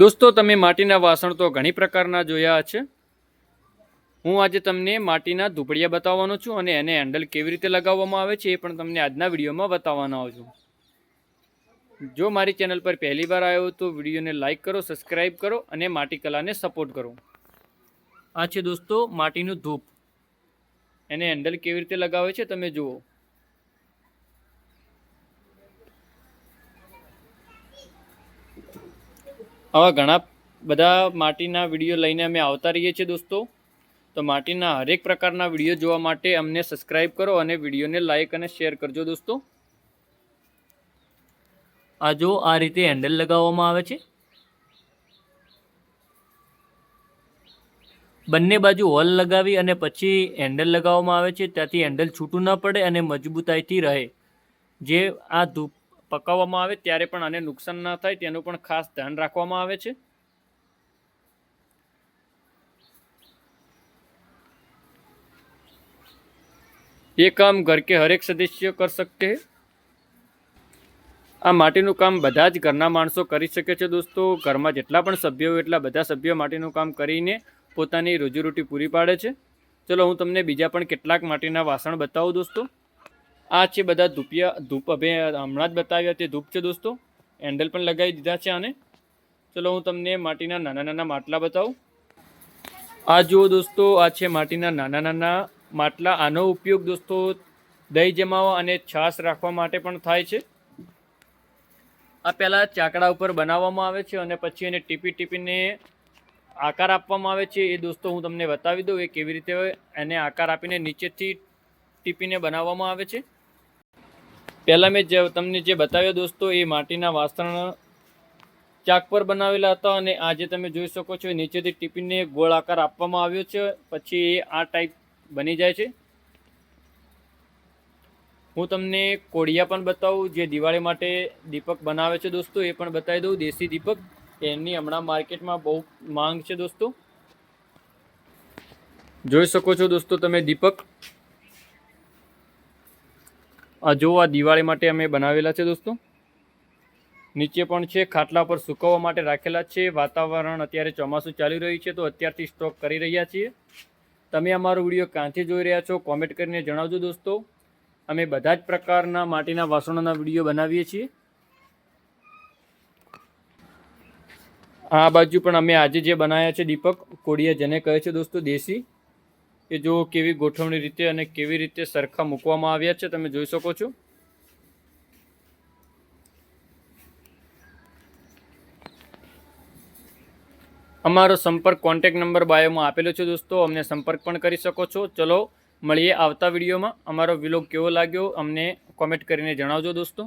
દોસ્તો, તમે માટીના વાસણ તો ઘણી પ્રકારના જોયા છે હું આજે તમને માટીના ધૂપડિયા બતાવવાનો છું અને એને હેન્ડલ કેવી રીતે લગાવવામાં આવે છે એ પણ તમને આજના વિડીયોમાં બતાવવાનો છું. જો મારી ચેનલ પર પહેલી વાર આવ્યો તો વિડીયોને લાઇક કરો સબસ્ક્રાઈબ કરો અને માટી કલાને સપોર્ટ કરો. આ છે દોસ્તો, માટીનું ધૂપ. એને હેન્ડલ કેવી રીતે લગાવે છે તમે જુઓ. આવા ઘણા બધા માટીના વીડિયો લઈને અમે આવતા રહીએ છીએ દોસ્તો. તો માટીના હરેક પ્રકારના વીડિયો જોવા માટે અમને સબસ્ક્રાઈબ કરો અને વિડીયોને લાઈક અને શેર કરજો દોસ્તો. આ જો આ રીતે હેન્ડલ લગાવવામાં આવે છે. બંને બાજુ હોલ લગાવી અને પછી હેન્ડલ લગાવવામાં આવે છે. ત્યાંથી હેન્ડલ છૂટું ન પડે અને મજબૂતાઈથી રહે. જે આ ધૂપ પકાવવામાં આવે ત્યારે પણ આને નુકસાન ના થાય તેનું પણ ખાસ ધ્યાન રાખવામાં આવે છે ये काम घर के हर एक सदस्य कर सकते हैं આ માટીનું કામ બધા જ ઘરના માણસો કરી શકે છે દોસ્તો ઘરમાં જેટલા પણ સભ્યો હોય એટલા બધા સભ્યો માટીનું કામ કરીને પોતાની રોજીરોટી પૂરી પાડે છે ચલો હું તમને બીજા પણ કેટલાક માટીના વાસણ બતાવું દોસ્તો આ છે બધા ધૂપિયા, ધૂપ અભે હમણાં જ બતાવ્યા તે ધૂપ છે દોસ્તો. હેન્ડલ પણ લગાવી દીધા છે આને. ચલો હું તમને માટીના નાના નાના માટલા બતાવું. આ જુઓ દોસ્તો, આ છે માટીના નાના નાના માટલા. આનો ઉપયોગ દોસ્તો દહીં જમાવવા અને છાશ રાખવા માટે પણ થાય છે. આ પહેલાં ચાકડા ઉપર બનાવવામાં આવે છે અને પછી એને ટીપી ટીપીને આકાર આપવામાં આવે છે. એ દોસ્તો હું તમને બતાવી દઉં એ કેવી રીતે એને આકાર આપીને નીચેથી ટીપીને બનાવવામાં આવે છે. પહેલાં મેં જે તમને જે બતાવ્યો દોસ્તો, એ માટીના વાસણ ચાક પર બનાવેલા હતા અને આજે તમે જોઈ શકો છો નીચેથી ટીપીને ગોળ આકાર આપવામાં આવ્યો છે. પછી એ આ ટાઈપ બની જાય છે. હું તમને કોડિયા પણ બતાવું, જે દિવાળી માટે દીપક બનાવે છે દોસ્તો, એ પણ બતાવી દઉં. દેશી દીપક એમની હમણાં માર્કેટમાં બહુ માંગ છે દોસ્તો. જોઈ શકો છો દોસ્તો તમે દીપક. જો આ દિવાળી માટે અમે બનાવેલા છે દોસ્તો. નીચે પણ છે, ખાટલા પર સુકવવા માટે રાખેલા છે. વાતાવરણ અત્યારે ચોમાસું ચાલી રહ્યું છે તો અત્યારથી સ્ટોક કરી રહ્યા છીએ. તમે અમારો વીડિયો ક્યાંથી જોઈ રહ્યા છો કોમેન્ટ કરીને જણાવજો દોસ્તો. અમે બધા જ પ્રકારના માટીના વાસણોના વીડિયો બનાવીએ છીએ. આ બાજુ પણ અમે આજે જે બનાવ્યા છે દીપક કોડિયા જેને કહે છે દોસ્તો, દેશી. એ જો કેવી ગોઠવણી રીતે અને કેવી રીતે સરખા મૂકવામાં આવ્યા છે, તમે જોઈ શકો છો. અમારો સંપર્ક કોન્ટેક નંબર બાયોમાં આપેલો છે દોસ્તો, અમને સંપર્ક પણ કરી શકો છો. ચલો, મળીએ આવતા વિડીયોમાં. અમારો વિલોગ કેવો લાગ્યો, અમને કોમેન્ટ કરીને જણાવજો દોસ્તો.